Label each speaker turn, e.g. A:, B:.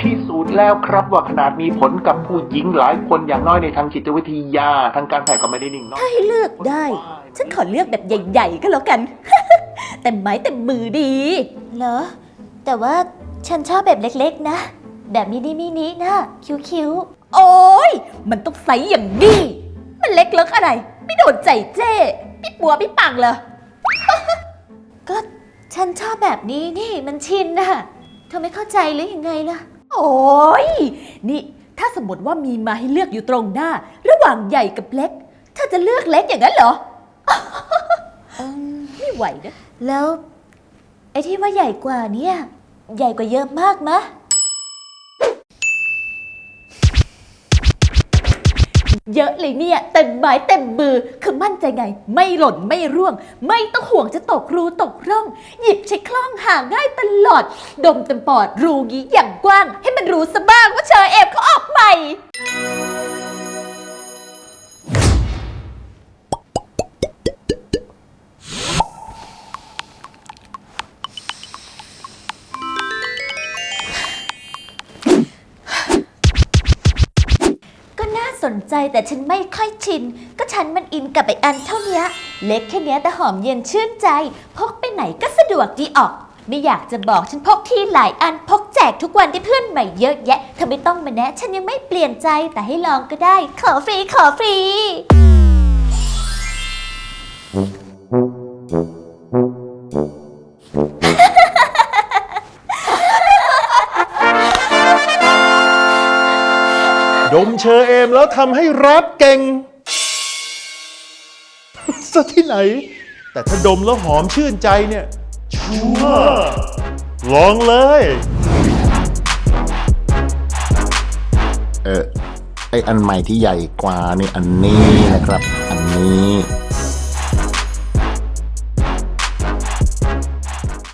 A: พิสูจน์แล้วครับว่าขนาดมีผลกับผู้หญิงหลายคนอย่างน้อยในทางจิตวิทยา ทางการแพทย์ก็ไม่ได้นิ่งนอน
B: ถ้าให้เลือกได้ ฉันขอเลือกแบบใหญ่ ๆ ก็แล้วกัน เต็มไม้เต็มมือดี
C: เหรอ แต่ว่าฉันชอบแบบเล็กๆนะ แบบมินิมินินะคิ้ว
B: โอ้ยมันต้องไซส์อย่างนี้ มันเล็กเล็กอะไร ไม่โดนใจเจ้พี่ปัวพี่ปังเลย
C: ๆก็ฉันชอบแบบนี้นี่มันชินนะ เธอไม่เข้าใจหรือยังไงล่ะ
B: โอ้ย นี่ถ้าสมมติว่ามีมาให้เลือกอยู่ตรงหน้า ระหว่างใหญ่กับเล็ก เธอจะเลือกเล็กอย่างนั้นเหรอ
C: อืม
B: ไม่ไหวนะ
C: แล้ว ไอ้ที่ว่าใหญ่กว่าเนี่ย ใหญ่กว่าเยอะมากมะ
B: เยอะเลยเนี่ยเต็มไม้เต็มมือคือมั่นใจไง ไม่หล่นไม่ร่วง ไม่ต้องห่วงจะตกรูตกร่อง หยิบใช้คล่องหาง่ายตลอด ดมเต็มปอดรูงี้อย่างกว้าง ให้มันรู้ซะบ้างว่าเชอเอฟเขา
C: สนใจแต่ฉันไม่ค่อยชิน ก็ฉันมันอินกับไออันเท่าเนี้ย เล็กแค่เนี้ยแต่หอมเย็นชื่นใจ พกไปไหนก็สะดวกดีออก ไม่อยากจะบอกฉันพกที่หลายอันพกแจกทุกวันที่เพื่อนใหม่เยอะแยะเธอไม่ต้องมาแนะฉันยังไม่เปลี่ยนใจแต่ให้ลองก็ได้ ขอฟรีขอฟรี
D: ดมเชอเอมแล้วทำให้แรปเก่งซะที่ไหน แต่ถ้าดมแล้วหอมชื่นใจเนี่ย ชัวร์ลองเลย
E: เออไออันใหม่ที่ใหญ่กว่านี่อันนี้นะครับ อันนี้